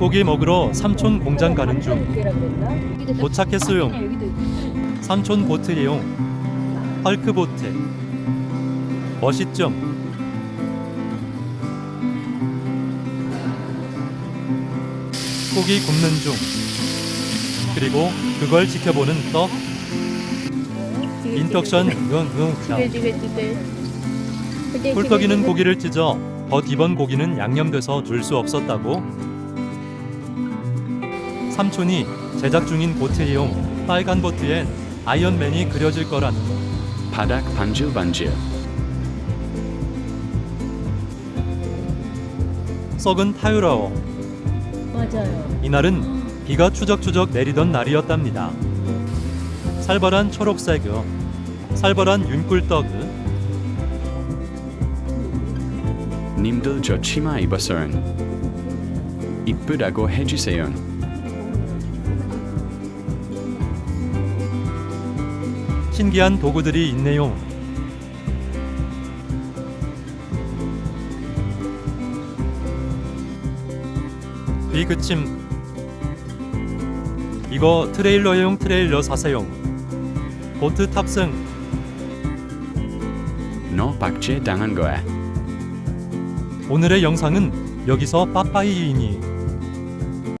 고기 먹으러 삼촌 공장 가는 중. 도착했어요. 삼촌 보트 이용. 헐크 보트. 멋있죠? 고기 굽는 중. 그리고 그걸 지켜보는 떡. 인덕션 응응. 꿀떡이는 고기를 찢어 덧 입은 고기는 양념돼서 둘수 없었다고 삼촌이 제작 중인 보트이용 빨간 보트엔 아이언맨이 그려질 거라는 바닥 반질 반질 썩은 타유라워. 맞아요. 이날은 비가 추적추적 내리던 날이었답니다. 살벌한 초록새그 살벌한 윤꿀떡. 님들 저 치마 입었어요. 이쁘다고 해주세요 신기한 도구들이 있네요. 비그침 이거 트레일러용 트레일러 사세요. 보트 탑승 너 박제 당한 거야 오늘의 영상은 여기서 빠빠이이니